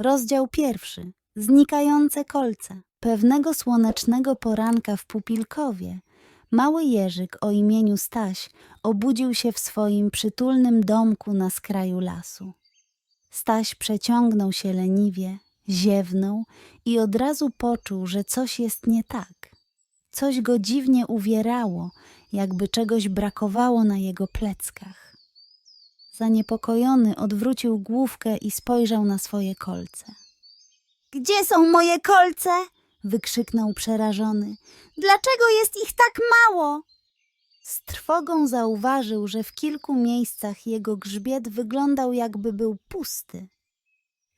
Rozdział pierwszy. Znikające kolce. Pewnego słonecznego poranka w Pupilkowie mały Jerzyk o imieniu Staś obudził się w swoim przytulnym domku na skraju lasu. Staś przeciągnął się leniwie, ziewnął i od razu poczuł, że coś jest nie tak. Coś go dziwnie uwierało, jakby czegoś brakowało na jego pleckach. Zaniepokojony odwrócił główkę i spojrzał na swoje kolce. Gdzie są moje kolce? wykrzyknął przerażony. Dlaczego jest ich tak mało? Z trwogą zauważył, że w kilku miejscach jego grzbiet wyglądał jakby był pusty.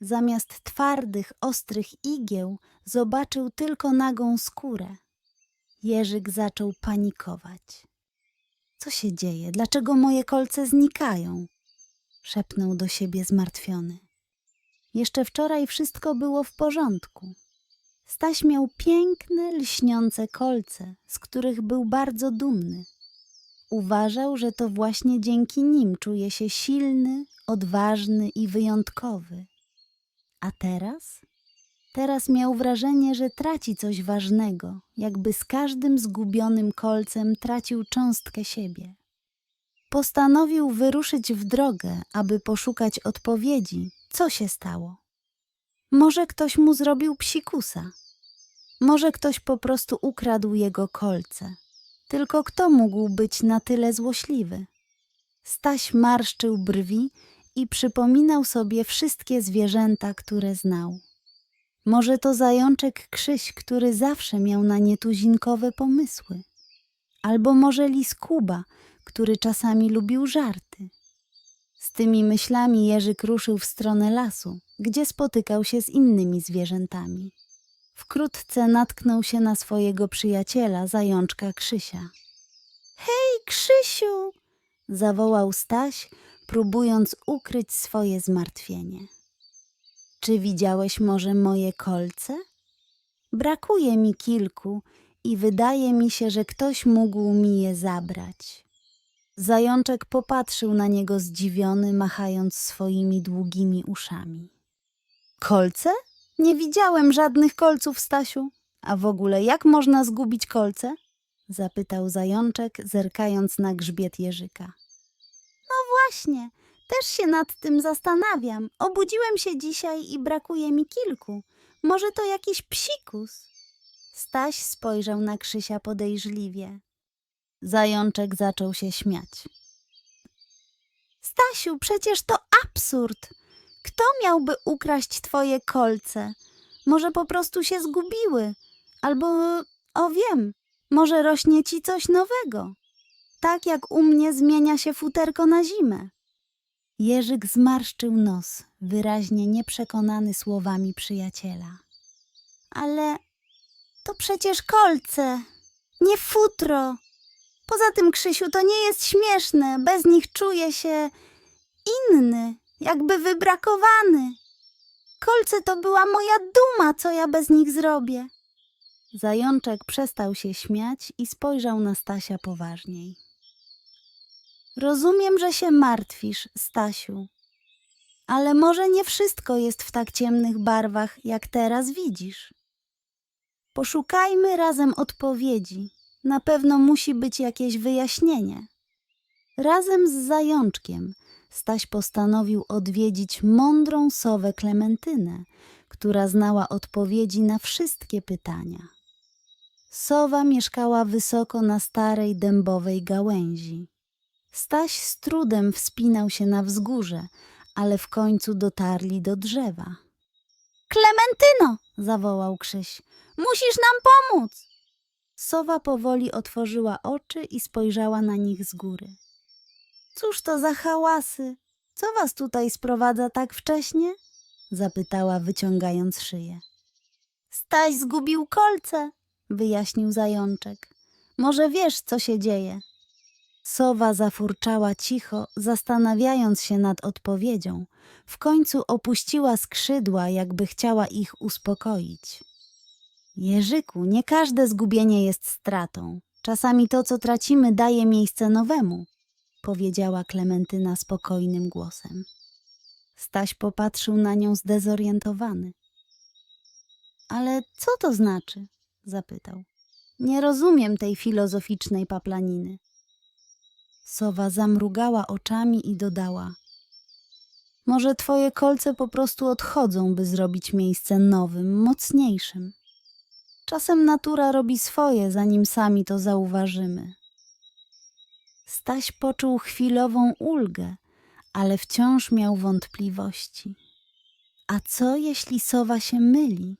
Zamiast twardych, ostrych igieł zobaczył tylko nagą skórę. Jerzyk zaczął panikować. Co się dzieje? Dlaczego moje kolce znikają? Szepnął do siebie zmartwiony. Jeszcze wczoraj wszystko było w porządku. Staś miał piękne, lśniące kolce, z których był bardzo dumny. Uważał, że to właśnie dzięki nim czuje się silny, odważny i wyjątkowy. A teraz? Teraz miał wrażenie, że traci coś ważnego, jakby z każdym zgubionym kolcem tracił cząstkę siebie. Postanowił wyruszyć w drogę, aby poszukać odpowiedzi, co się stało. Może ktoś mu zrobił psikusa. Może ktoś po prostu ukradł jego kolce. Tylko kto mógł być na tyle złośliwy? Staś marszczył brwi i przypominał sobie wszystkie zwierzęta, które znał. Może to zajączek Krzyś, który zawsze miał na nietuzinkowe pomysły. Albo może lis Kuba, który czasami lubił żarty. Z tymi myślami Jerzyk ruszył w stronę lasu, gdzie spotykał się z innymi zwierzętami. Wkrótce natknął się na swojego przyjaciela, zajączka Krzysia. Hej, Krzysiu! zawołał Staś, próbując ukryć swoje zmartwienie. Czy widziałeś może moje kolce? Brakuje mi kilku i wydaje mi się, że ktoś mógł mi je zabrać. Zajączek popatrzył na niego zdziwiony, machając swoimi długimi uszami. Kolce? Nie widziałem żadnych kolców, Stasiu. A w ogóle jak można zgubić kolce? Zapytał zajączek, zerkając na grzbiet jeżyka. No właśnie, też się nad tym zastanawiam. Obudziłem się dzisiaj i brakuje mi kilku. Może to jakiś psikus? Staś spojrzał na Krzysia podejrzliwie. Zajączek zaczął się śmiać. Stasiu, przecież to absurd. Kto miałby ukraść twoje kolce? Może po prostu się zgubiły. Albo, o wiem, może rośnie ci coś nowego. Tak jak u mnie zmienia się futerko na zimę. Jerzyk zmarszczył nos, wyraźnie nieprzekonany słowami przyjaciela. Ale to przecież kolce, nie futro. Poza tym, Krzysiu, to nie jest śmieszne. Bez nich czuję się inny, jakby wybrakowany. Kolce to była moja duma, co ja bez nich zrobię. Zajączek przestał się śmiać i spojrzał na Stasia poważniej. Rozumiem, że się martwisz, Stasiu, ale może nie wszystko jest w tak ciemnych barwach, jak teraz widzisz. Poszukajmy razem odpowiedzi. Na pewno musi być jakieś wyjaśnienie. Razem z zajączkiem Staś postanowił odwiedzić mądrą sowę Klementynę, która znała odpowiedzi na wszystkie pytania. Sowa mieszkała wysoko na starej dębowej gałęzi. Staś z trudem wspinał się na wzgórze, ale w końcu dotarli do drzewa. Klementyno! zawołał Krzyś. Musisz nam pomóc! Sowa powoli otworzyła oczy i spojrzała na nich z góry. Cóż to za hałasy? Co was tutaj sprowadza tak wcześnie? zapytała, wyciągając szyję. Staś zgubił kolce, wyjaśnił zajączek. Może wiesz, co się dzieje? Sowa zafurczała cicho, zastanawiając się nad odpowiedzią. W końcu opuściła skrzydła, jakby chciała ich uspokoić. Jerzyku, nie każde zgubienie jest stratą. Czasami to, co tracimy, daje miejsce nowemu, powiedziała Klementyna spokojnym głosem. Staś popatrzył na nią zdezorientowany. Ale co to znaczy? zapytał. Nie rozumiem tej filozoficznej paplaniny. Sowa zamrugała oczami i dodała: Może twoje kolce po prostu odchodzą, by zrobić miejsce nowym, mocniejszym. Czasem natura robi swoje, zanim sami to zauważymy. Staś poczuł chwilową ulgę, ale wciąż miał wątpliwości. A co jeśli sowa się myli?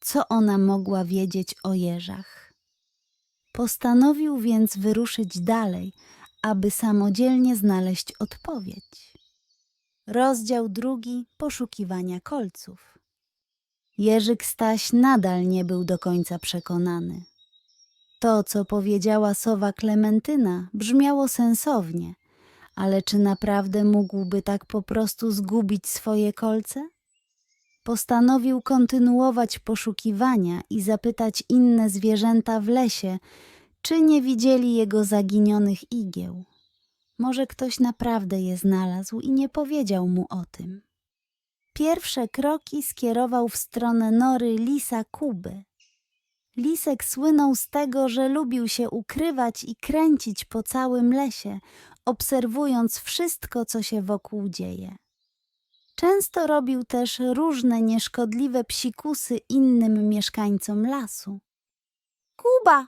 Co ona mogła wiedzieć o jeżach? Postanowił więc wyruszyć dalej, aby samodzielnie znaleźć odpowiedź. Rozdział drugi poszukiwania kolców. Jerzyk Staś nadal nie był do końca przekonany. To, co powiedziała sowa Klementyna, brzmiało sensownie, ale czy naprawdę mógłby tak po prostu zgubić swoje kolce? Postanowił kontynuować poszukiwania i zapytać inne zwierzęta w lesie, czy nie widzieli jego zaginionych igieł. Może ktoś naprawdę je znalazł i nie powiedział mu o tym. Pierwsze kroki skierował w stronę nory lisa Kuby. Lisek słynął z tego, że lubił się ukrywać i kręcić po całym lesie, obserwując wszystko, co się wokół dzieje. Często robił też różne nieszkodliwe psikusy innym mieszkańcom lasu. Kuba!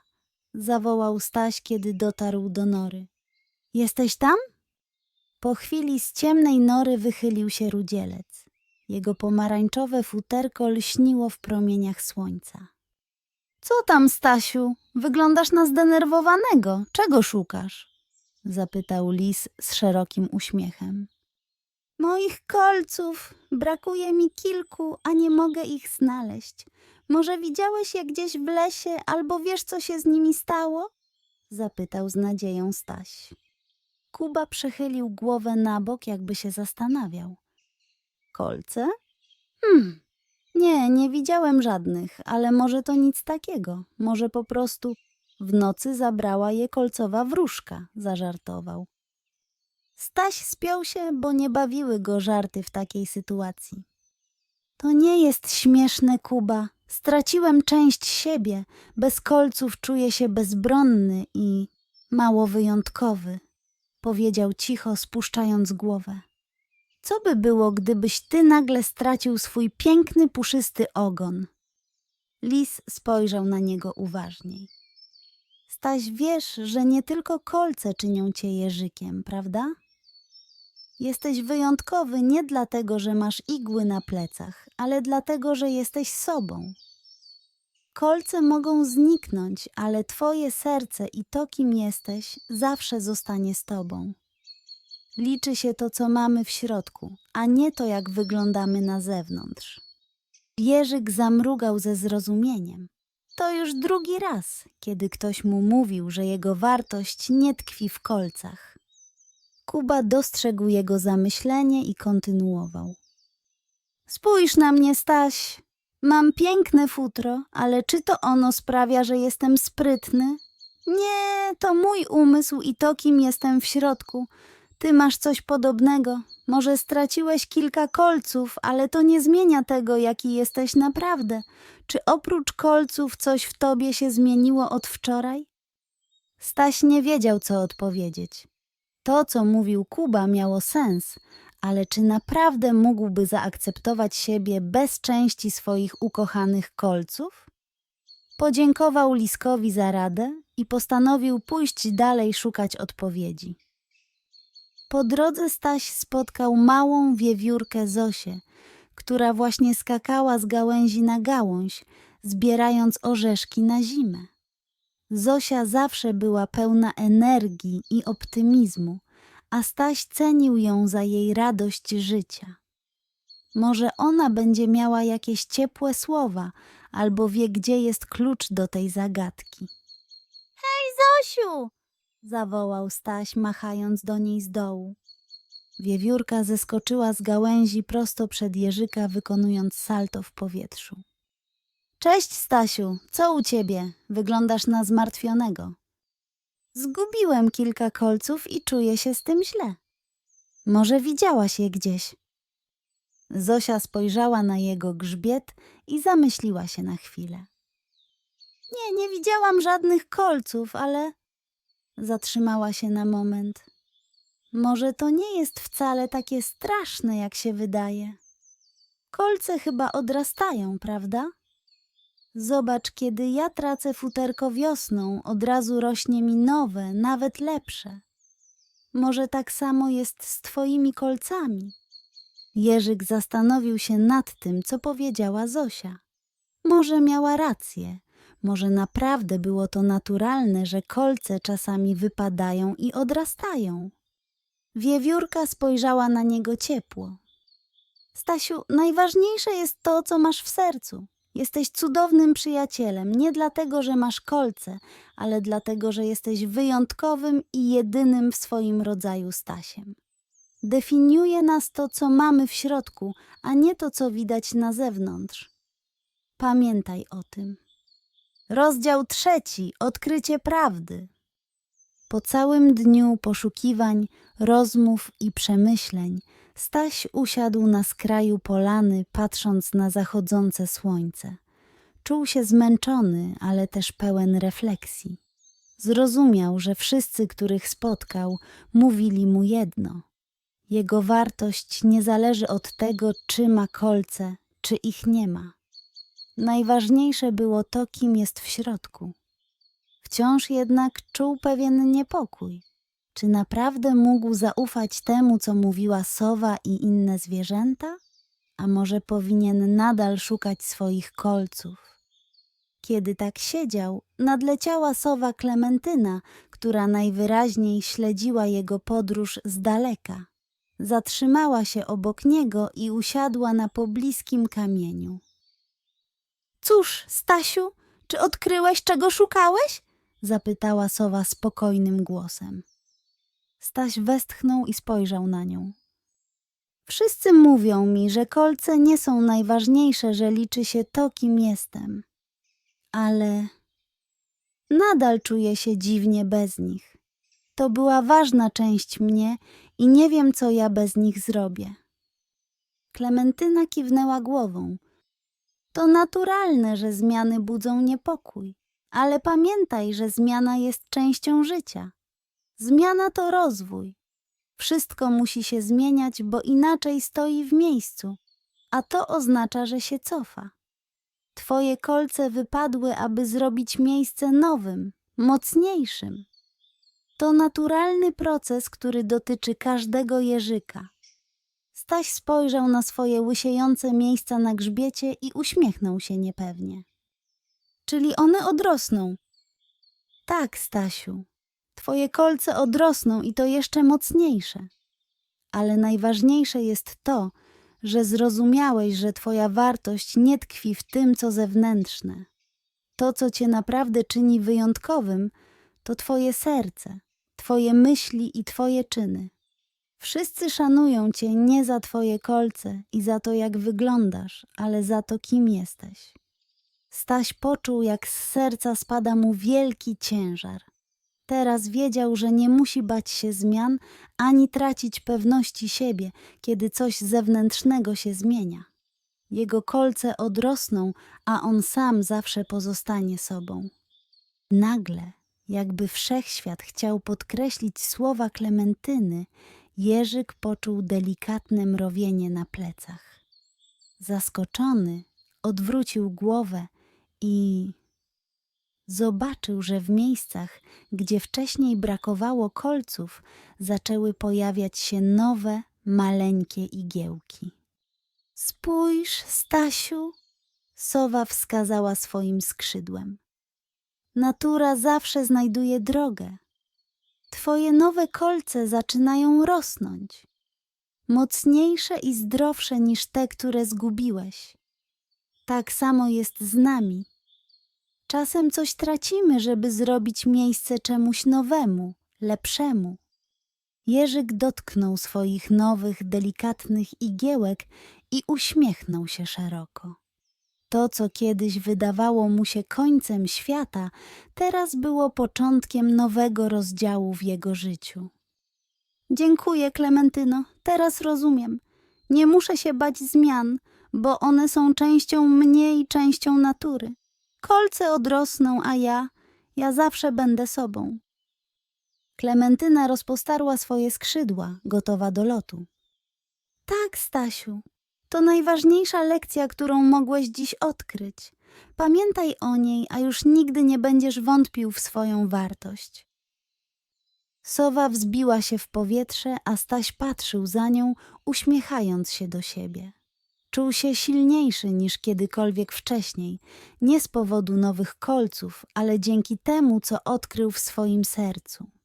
zawołał Staś, kiedy dotarł do nory. Jesteś tam? Po chwili z ciemnej nory wychylił się rudzielec. Jego pomarańczowe futerko lśniło w promieniach słońca. Co tam, Stasiu? Wyglądasz na zdenerwowanego. Czego szukasz? zapytał lis z szerokim uśmiechem. Moich kolców. Brakuje mi kilku, a nie mogę ich znaleźć. Może widziałeś je gdzieś w lesie, albo wiesz, co się z nimi stało? zapytał z nadzieją Staś. Kuba przechylił głowę na bok, jakby się zastanawiał. Kolce? Hmm. Nie, nie widziałem żadnych, ale może to nic takiego. Może po prostu w nocy zabrała je kolcowa wróżka, zażartował. Staś spiął się, bo nie bawiły go żarty w takiej sytuacji. To nie jest śmieszne, Kuba. Straciłem część siebie. Bez kolców czuję się bezbronny i mało wyjątkowy, powiedział cicho, spuszczając głowę. Co by było, gdybyś ty nagle stracił swój piękny, puszysty ogon? Lis spojrzał na niego uważniej. Staś, wiesz, że nie tylko kolce czynią cię jeżykiem, prawda? Jesteś wyjątkowy nie dlatego, że masz igły na plecach, ale dlatego, że jesteś sobą. Kolce mogą zniknąć, ale twoje serce i to, kim jesteś, zawsze zostanie z tobą. Liczy się to, co mamy w środku, a nie to, jak wyglądamy na zewnątrz. Jerzyk zamrugał ze zrozumieniem. To już drugi raz, kiedy ktoś mu mówił, że jego wartość nie tkwi w kolcach. Kuba dostrzegł jego zamyślenie i kontynuował. Spójrz na mnie, Staś. Mam piękne futro, ale czy to ono sprawia, że jestem sprytny? Nie, to mój umysł i to, kim jestem w środku. Ty masz coś podobnego. Może straciłeś kilka kolców, ale to nie zmienia tego, jaki jesteś naprawdę. Czy oprócz kolców coś w tobie się zmieniło od wczoraj? Staś nie wiedział, co odpowiedzieć. To, co mówił Kuba, miało sens, ale czy naprawdę mógłby zaakceptować siebie bez części swoich ukochanych kolców? Podziękował Liskowi za radę i postanowił pójść dalej szukać odpowiedzi. Po drodze Staś spotkał małą wiewiórkę Zosię, która właśnie skakała z gałęzi na gałąź, zbierając orzeszki na zimę. Zosia zawsze była pełna energii i optymizmu, a Staś cenił ją za jej radość życia. Może ona będzie miała jakieś ciepłe słowa, albo wie, gdzie jest klucz do tej zagadki. Hej, Zosiu! Zawołał Staś, machając do niej z dołu. Wiewiórka zeskoczyła z gałęzi prosto przed Jerzyka, wykonując salto w powietrzu. Cześć, Stasiu, co u ciebie? Wyglądasz na zmartwionego. Zgubiłem kilka kolców i czuję się z tym źle. Może widziałaś je gdzieś. Zosia spojrzała na jego grzbiet i zamyśliła się na chwilę. Nie, nie widziałam żadnych kolców, ale. Zatrzymała się na moment. Może to nie jest wcale takie straszne, jak się wydaje. Kolce chyba odrastają, prawda? Zobacz, kiedy ja tracę futerko wiosną, od razu rośnie mi nowe, nawet lepsze. Może tak samo jest z twoimi kolcami. Jerzyk zastanowił się nad tym, co powiedziała Zosia. Może miała rację. Może naprawdę było to naturalne, że kolce czasami wypadają i odrastają. Wiewiórka spojrzała na niego ciepło. Stasiu, najważniejsze jest to, co masz w sercu. Jesteś cudownym przyjacielem, nie dlatego, że masz kolce, ale dlatego, że jesteś wyjątkowym i jedynym w swoim rodzaju Stasiem. Definiuje nas to, co mamy w środku, a nie to, co widać na zewnątrz. Pamiętaj o tym. Rozdział trzeci. Odkrycie prawdy. Po całym dniu poszukiwań, rozmów i przemyśleń, Staś usiadł na skraju polany, patrząc na zachodzące słońce. Czuł się zmęczony, ale też pełen refleksji. Zrozumiał, że wszyscy, których spotkał, mówili mu jedno. Jego wartość nie zależy od tego, czy ma kolce, czy ich nie ma. Najważniejsze było to, kim jest w środku. Wciąż jednak czuł pewien niepokój. Czy naprawdę mógł zaufać temu, co mówiła sowa i inne zwierzęta? A może powinien nadal szukać swoich kolców? Kiedy tak siedział, nadleciała sowa Klementyna, która najwyraźniej śledziła jego podróż z daleka. Zatrzymała się obok niego i usiadła na pobliskim kamieniu. Cóż, Stasiu, czy odkryłeś, czego szukałeś? zapytała sowa spokojnym głosem. Staś westchnął i spojrzał na nią. Wszyscy mówią mi, że kolce nie są najważniejsze, że liczy się to, kim jestem. Ale nadal czuję się dziwnie bez nich. To była ważna część mnie i nie wiem, co ja bez nich zrobię. Klementyna kiwnęła głową. To naturalne, że zmiany budzą niepokój, ale pamiętaj, że zmiana jest częścią życia. Zmiana to rozwój. Wszystko musi się zmieniać, bo inaczej stoi w miejscu, a to oznacza, że się cofa. Twoje kolce wypadły, aby zrobić miejsce nowym, mocniejszym. To naturalny proces, który dotyczy każdego jeżyka. Staś spojrzał na swoje łysiejące miejsca na grzbiecie i uśmiechnął się niepewnie. Czyli one odrosną. Tak, Stasiu. Twoje kolce odrosną i to jeszcze mocniejsze. Ale najważniejsze jest to, że zrozumiałeś, że Twoja wartość nie tkwi w tym, co zewnętrzne. To, co Cię naprawdę czyni wyjątkowym, to Twoje serce, Twoje myśli i Twoje czyny. Wszyscy szanują Cię nie za Twoje kolce i za to, jak wyglądasz, ale za to, kim jesteś. Staś poczuł, jak z serca spada mu wielki ciężar. Teraz wiedział, że nie musi bać się zmian ani tracić pewności siebie, kiedy coś zewnętrznego się zmienia. Jego kolce odrosną, a on sam zawsze pozostanie sobą. Nagle, jakby wszechświat chciał podkreślić słowa Klementyny, Jerzyk poczuł delikatne mrowienie na plecach. Zaskoczony, odwrócił głowę i zobaczył, że w miejscach, gdzie wcześniej brakowało kolców, zaczęły pojawiać się nowe, maleńkie igiełki. Spójrz, Stasiu, sowa wskazała swoim skrzydłem. Natura zawsze znajduje drogę. Twoje nowe kolce zaczynają rosnąć. Mocniejsze i zdrowsze niż te, które zgubiłeś. Tak samo jest z nami. Czasem coś tracimy, żeby zrobić miejsce czemuś nowemu, lepszemu. Jerzyk dotknął swoich nowych, delikatnych igiełek i uśmiechnął się szeroko. To, co kiedyś wydawało mu się końcem świata, teraz było początkiem nowego rozdziału w jego życiu. Dziękuję, Klementyno, teraz rozumiem. Nie muszę się bać zmian, bo one są częścią mnie i częścią natury. Kolce odrosną, a ja, ja zawsze będę sobą. Klementyna rozpostarła swoje skrzydła, gotowa do lotu. Tak, Stasiu, to najważniejsza lekcja, którą mogłeś dziś odkryć. Pamiętaj o niej, a już nigdy nie będziesz wątpił w swoją wartość. Sowa wzbiła się w powietrze, a Staś patrzył za nią, uśmiechając się do siebie. Czuł się silniejszy niż kiedykolwiek wcześniej, nie z powodu nowych kolców, ale dzięki temu, co odkrył w swoim sercu.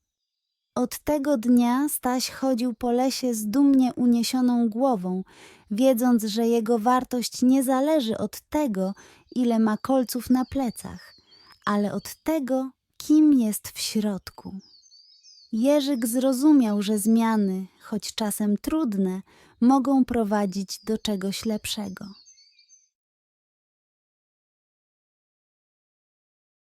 Od tego dnia Staś chodził po lesie z dumnie uniesioną głową, wiedząc, że jego wartość nie zależy od tego, ile ma kolców na plecach, ale od tego, kim jest w środku. Jerzyk zrozumiał, że zmiany, choć czasem trudne, mogą prowadzić do czegoś lepszego.